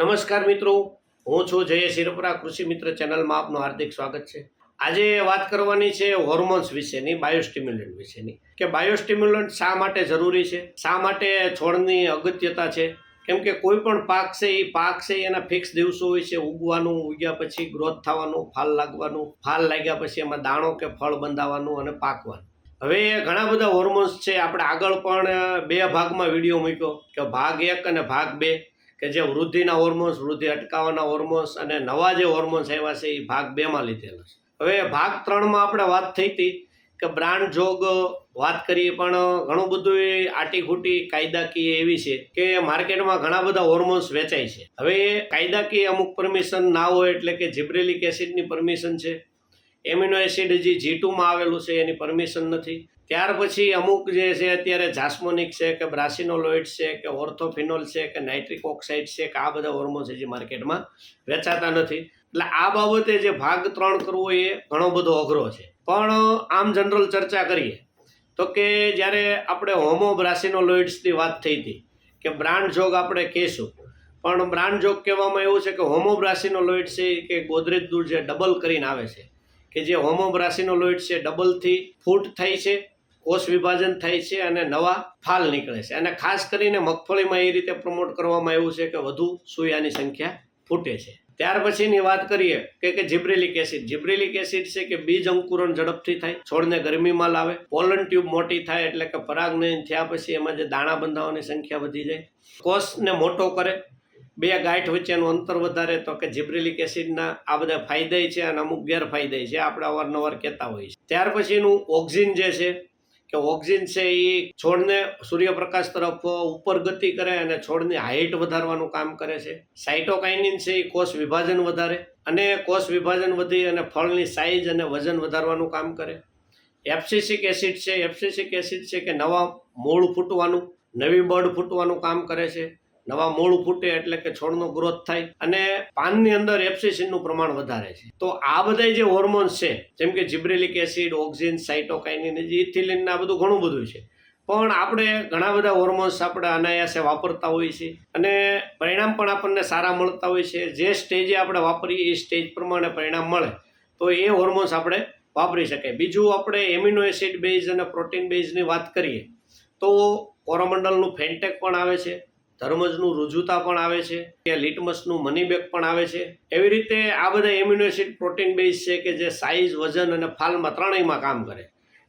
નમસ્કાર મિત્રો. હું છું જય શિરપરા કૃષિ મિત્ર ચેનલમાં આપનું હાર્દિક સ્વાગત છે. આજે વાત કરવાની છે હોર્મોન્સ વિશેની બાયોસ્ટિમ્યુલન્ટ વિશેની. કે બાયોસ્ટિમ્યુલન્ટ શા માટે જરૂરી છે? શા માટે છોડની અગત્યતા છે? કેમ કે કોઈ પણ પાક છે એ પાક છે એના ફિક્સ દિવસો હોય છે, ઉગવાનું, ઉગ્યા પછી ગ્રોથ થવાનું, ફાલ લાગવાનું. ફાલ લાગ્યા પછી એમાં દાણો કે ફળ બંધાવાનું અને પાકવાનું. હવે ઘણા બધા હોર્મોન્સ છે. આપણે આગળ પણ બે ભાગમાં વીડિયો મૂક્યો, કે ભાગ એક અને ભાગ બે. કે જે વૃદ્ધિના હોર્મોન્સ વૃદ્ધિ અટકાવવાના હોર્મોન્સ અને નવા જે હોર્મોન્સ આવ્યા છે એ ભાગ બેમાં લીધેલા છે. હવે ભાગ ત્રણમાં આપણે વાત થઈ હતી કે બ્રાન્ડ જોગ, વાત કરીએ પણ ઘણું બધું એ આટીખૂટી, કાયદાકીય એવી છે કે માર્કેટમાં ઘણા બધા હોર્મોન્સ વેચાય છે. હવે કાયદાકીય અમુક પરમિશન ના હોય એટલે કે જીબ્રેલિક એસિડની પરમિશન છે. એમિનો એસિડ હજી જી ટુમાં આવેલું છે, એની પરમિશન નથી. ત્યાર પછી અમુક જે છે, અત્યારે જાસ્મોનિક છે કે બ્રાસિનોલોઇડ છે કે ઓર્થોફિનોલ છે કે નાઇટ્રિક ઓક્સાઇડ છે કે આ બધા હોર્મોન્સ હજી માર્કેટમાં વેચાતા નથી. એટલે આ બાબતે જે ભાગ ત્રણ કરવો એ ઘણો બધો અઘરો છે. પણ આમ જનરલ ચર્ચા કરીએ, તો કે જ્યારે આપણે હોમો બ્રાસિનોલોઇડ્સની વાત થઈ હતી, કે બ્રાન્ડ જોગ આપણે કહેશું, પણ બ્રાન્ડ જોગ કહેવામાં એવું છે કે હોમોબ્રાસિનોલોઇડ છે કે ગોદરેજ દૂર જે ડબલ કરીને આવે છે. કે જે હોમોબ્રાસિનોલોઇડ છે, ડબલથી ફૂટ થાય છે, કોષ વિભાજન થાય છે અને નવા ફાલ નીકળે છે. અને ખાસ કરીને મગફળીમાં એ રીતે પ્રમોટ કરવામાં આવ્યું છે કે વધુ સૂયાની સંખ્યા ફૂટે છે. ત્યાર પછીની વાત કરીએ કે કે જીબ્રેલિક એસિડ. જીબ્રેલિક એસિડ છે કે બીજ અંકુરણ ઝડપથી થાય, છોડને ગરમીમાં લાવે, પોલન ટ્યુબ મોટી થાય એટલે કે પરાગનયન થયા પછી એમાં જે દાણા બંધાવાની સંખ્યા વધી જાય, કોષને મોટો કરે બે ગાંઠ વચ્ચેનું અંતર વધારે તો કે જીબ્રેલિક એસિડના આ બધા ફાયદા છે અને અમુક ગેરફાયદા છે, આપણે અવારનવાર કહેતા હોઈએ છીએ. ત્યાર પછીનું ઓક્સિન જે છે, કે ઓક્સિજન છે એ છોડને સૂર્યપ્રકાશ તરફ ઉપર ગતિ કરે અને છોડની હાઇટ વધારવાનું કામ કરે છે. સાઇટોકાઇનિન છે એ કોષ વિભાજન વધારે અને કોષ વિભાજન વધી અને ફળની સાઇઝ અને વજન વધારવાનું કામ કરે. એફસીસિક એસિડ છે, એફસીસિક એસિડ છે કે નવા મૂળ ફૂટવાનું, નવી બળ ફૂટવાનું કામ કરે છે. નવા મૂળ ફૂટે એટલે કે છોડનો ગ્રોથ થાય અને પાનની અંદર એપ્સિસિનનું પ્રમાણ વધારે છે. તો આ બધા જે હોર્મોન્સ છે, જેમ કે gibberellic acid auxin cytokinin ethylene, આ બધું ઘણું બધું છે. પણ આપણે ઘણા બધા હોર્મોન્સ આપણે અનાયાસે વાપરતા હોઈએ છીએ અને પરિણામ પણ આપણને સારા મળતા હોય છે. જે સ્ટેજે આપણે વાપરીએ, એ સ્ટેજ પ્રમાણે પરિણામ મળે તો એ હોર્મોન્સ આપણે વાપરી શકાય. બીજું આપણે એમિનો એસિડ બેઝ અને પ્રોટીન બેઝની વાત કરીએ તો કોરોમંડલનું ફેન્ટેક પણ આવે છે. ધર્મજનું રુજુતા પણ આવે છે, કે લિટમસનું મનીબેગ પણ આવે છે. એવી રીતે આ બધા એમ્યુનો એસિડ પ્રોટીન બેઝ છે કે જે સાઇઝ વજન અને ફાલમાં ત્રણેયમાં કામ કરે.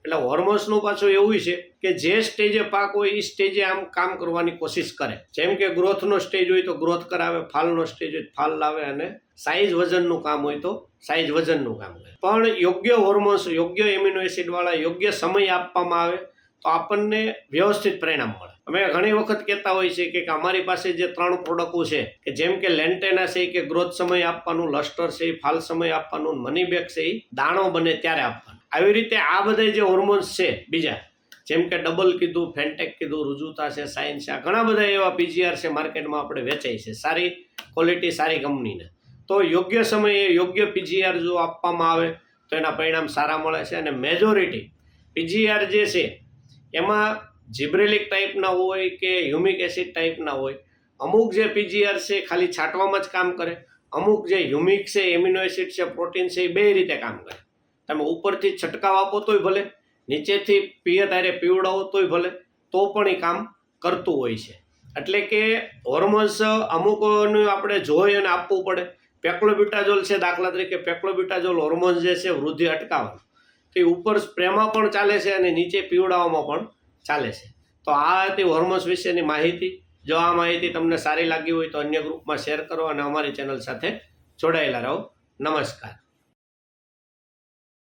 એટલે હોર્મોન્સનું પાછું એવું છે કે જે સ્ટેજે પાક હોય એ સ્ટેજે આમ કામ કરવાની કોશિશ કરે. જેમ કે ગ્રોથનો સ્ટેજ હોય તો ગ્રોથ કરાવે, ફાલનો સ્ટેજ હોય ફાલ લાવે અને સાઇઝ વજનનું કામ હોય તો સાઇઝ વજનનું કામ કરે. પણ યોગ્ય હોર્મોન્સ, યોગ્ય એમ્યુનો એસિડવાળા યોગ્ય સમય આપવામાં આવે તો આપણને વ્યવસ્થિત પરિણામ મળે. અમે ઘણી વખત કહેતા હોય છે કે અમારી પાસે જે ત્રણ પ્રોડક્ટો છે, કે જેમ કે લેન્ટેના છે, કે ગ્રોથ સમય આપવાનું લસ્ટર છે, ફાલ સમય આપવાનું મની બેગ છે એ દાણો બને ત્યારે આપવાનું. આવી રીતે આ બધા જે હોર્મોન્સ છે, બીજા, જેમ કે ડબલ કીધું ફેન્ટેક કીધું, રુજુતા છે સાયન્સ છે ઘણા બધા એવા પીજીઆર છે માર્કેટમાં આપણે વેચાય છે, સારી ક્વોલિટી સારી કંપનીના તો યોગ્ય સમયે યોગ્ય પીજીઆર જો આપવામાં આવે, તો એના પરિણામ સારા મળે છે અને મેજોરિટી પીજીઆર જે છે, એમાં જીબ્રેલિક ટાઈપના હોય કે હ્યુમિક એસિડ ટાઈપના હોય, અમુક જે પીજીઆર છે ખાલી છાંટવામાં જ કામ કરે, અમુક જે હ્યુમિક છે, એમિનો એસિડ છે, પ્રોટીન છે એ બે રીતે કામ કરે. તમે ઉપરથી છંટકાવ આપો તોય ભલે, નીચેથી પીએ તારે પીવડાવો તોય ભલે, તો પણ એ કામ કરતું હોય છે. એટલે કે હોર્મોન્સ અમુકનું આપણે જોઈ અને આપવું પડે. પેક્લોબ્યુટાઝોલ છે દાખલા તરીકે પેક્લોબ્યુટાઝોલ હોર્મોન્સ જે છે વૃદ્ધિ અટકાવવાનું તો એ ઉપર સ્પ્રેમાં પણ ચાલે છે અને નીચે પીવડાવવામાં પણ ચાલે છે. તો આ હતી હોર્મોન્સ વિશેની માહિતી. જો આ માહિતી તમને સારી લાગી હોય તો અન્ય ગ્રુપમાં શેર કરો અને અમારી ચેનલ સાથે જોડાયેલા રહો. નમસ્કાર.